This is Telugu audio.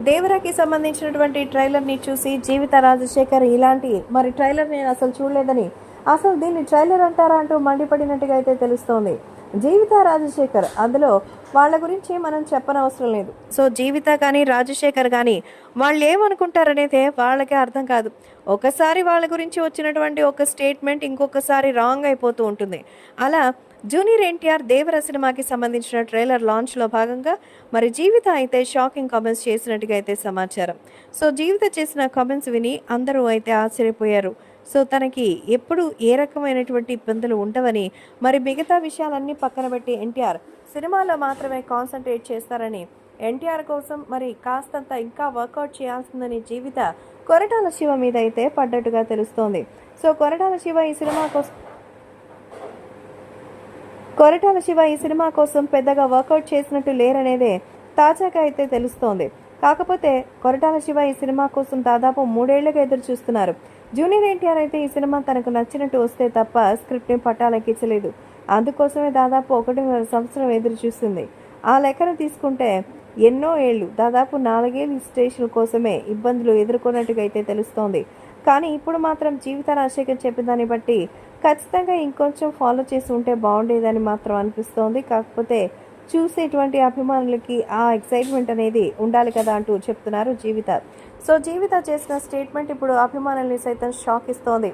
దేవరాకి సంబంధించినటువంటి ట్రైలర్ని చూసి జీవిత రాజశేఖర్ ఇలాంటి మరి ట్రైలర్ నేను అసలు చూడలేదని అసలు దీన్ని ట్రైలర్ అంటారా అంటూ మండిపడినట్టుగా అయితే తెలుస్తోంది. జీవిత రాజశేఖర్ అందులో వాళ్ళ గురించి మనం చెప్పనవసరం లేదు. సో జీవిత కానీ రాజశేఖర్ కానీ వాళ్ళు ఏమనుకుంటారనేది వాళ్ళకే అర్థం కాదు. ఒకసారి వాళ్ళ గురించి వచ్చినటువంటి ఒక స్టేట్మెంట్ ఇంకొకసారి రాంగ్ అయిపోతూ ఉంటుంది. అలా జూనియర్ ఎన్టీఆర్ దేవర సినిమాకి సంబంధించిన ట్రైలర్ లాంచ్లో భాగంగా మరి జీవిత అయితే షాకింగ్ కామెంట్స్ చేసినట్టుగా అయితే సమాచారం. సో జీవిత చేసిన కామెంట్స్ విని అందరూ అయితే ఆశ్చర్యపోయారు. సో తనకి ఎప్పుడు ఏ రకమైనటువంటి ఇబ్బందులు ఉండవని మరి మిగతా విషయాలన్నీ పక్కన పెట్టి ఎన్టీఆర్ సినిమాలో మాత్రమే కాన్సన్ట్రేట్ చేస్తారని ఎన్టీఆర్ కోసం మరి కాస్తంత ఇంకా వర్కౌట్ చేయాల్సిందని జీవిత కొరటాల శివ మీద అయితే పడ్డట్టుగా తెలుస్తోంది. సో కొరటాల శివ ఈ సినిమా కోసం కొరటాల శివ ఈ సినిమా కోసం పెద్దగా వర్కౌట్ చేసినట్టు లేరనేదే తాజాగా అయితే తెలుస్తోంది. కాకపోతే కొరటాల శివ ఈ సినిమా కోసం దాదాపు మూడేళ్ళుగా ఎదురు చూస్తున్నారు జూనియర్ ఎన్టీఆర్ అయితే ఈ సినిమా తనకు నచ్చినట్టు వస్తే తప్ప స్క్రిప్ట్ని పట్టాలెక్కించలేదు అందుకోసమే దాదాపు ఒకటిన్నర సంవత్సరం ఎదురు చూస్తుంది ఆ లెక్కన తీసుకుంటే ఎన్నో ఏళ్ళు దాదాపు నాలుగేళ్ళు స్టేషన్ కోసమే ఇబ్బందులు ఎదుర్కొన్నట్టుగా అయితే తెలుస్తోంది. కానీ ఇప్పుడు మాత్రం జీవిత రాజశేఖర్ చెప్పిన దాన్ని బట్టి ఖచ్చితంగా ఇంకొంచెం ఫాలో చేసి ఉంటే బాగుండేదని మాత్రం అనిపిస్తోంది. కాకపోతే చూసేటువంటి అభిమానులకి ఆ ఎక్సైట్మెంట్ అనేది ఉండాలి కదా అంటూ చెప్తున్నారు జీవిత. సో జీవిత చేసిన స్టేట్మెంట్ ఇప్పుడు అభిమానుల్ని సైతం షాక్ ఇస్తోంది.